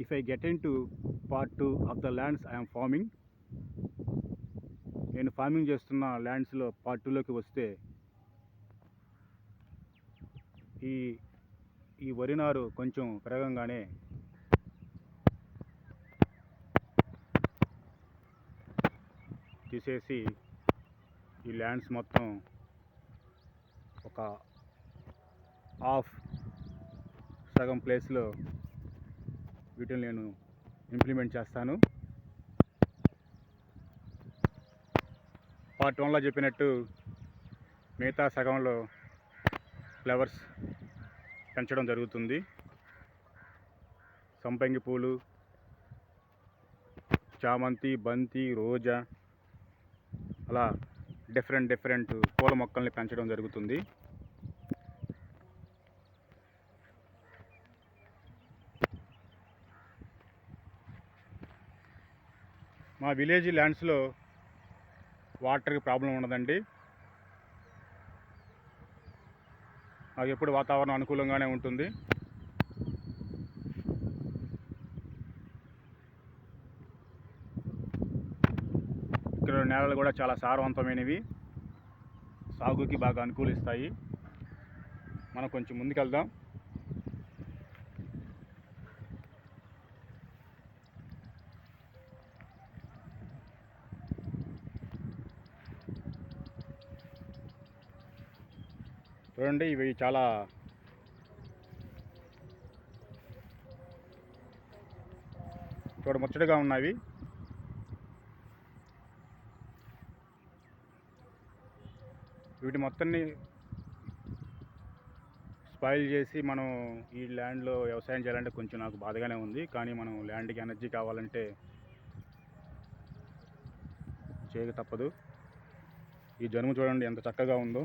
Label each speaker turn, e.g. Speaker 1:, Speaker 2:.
Speaker 1: if I get into part two of the lands I am farming, నేను farming చేస్తున్న ల్యాండ్స్లో part టూలోకి వస్తే ఈ ఈ వరి నారు కొంచెం పెరగంగానే తీసేసి ఈ ల్యాండ్స్ మొత్తం ఒక హాఫ్ సగం ప్లేస్లో వీటిని నేను ఇంప్లిమెంట్ చేస్తాను. పార్ట్ వన్లో చెప్పినట్టు మిగతా సగంలో ఫ్లవర్స్ పెంచడం జరుగుతుంది. సంపంగి పూలు చామంతి బంతి రోజా అలా డిఫరెంట్ డిఫరెంట్ పూల మొక్కల్ని పెంచడం జరుగుతుంది. మా విలేజ్ ల్యాండ్స్లో వాటర్కి ప్రాబ్లం ఉండదండి. మాకు ఎప్పుడు వాతావరణం అనుకూలంగానే ఉంటుంది. ఇక్కడ నేలలు కూడా చాలా సారవంతమైనవి. సాగుకి బాగా అనుకూలిస్తాయి. మనం కొంచెం ముందుకెళ్దాం. చూడండి ఇవి చాలా చూడ ముచ్చటగా ఉన్నవి వీటి మొత్తాన్ని స్పాయిల్ చేసి మనం ఈ ల్యాండ్లో వ్యవసాయం చేయాలంటే కొంచెం నాకు బాధగానే ఉంది. కానీ మనం ల్యాండ్కి ఎనర్జీ కావాలంటే చేయక తప్పదు. ఈ జనుము చూడండి ఎంత చక్కగా ఉందో.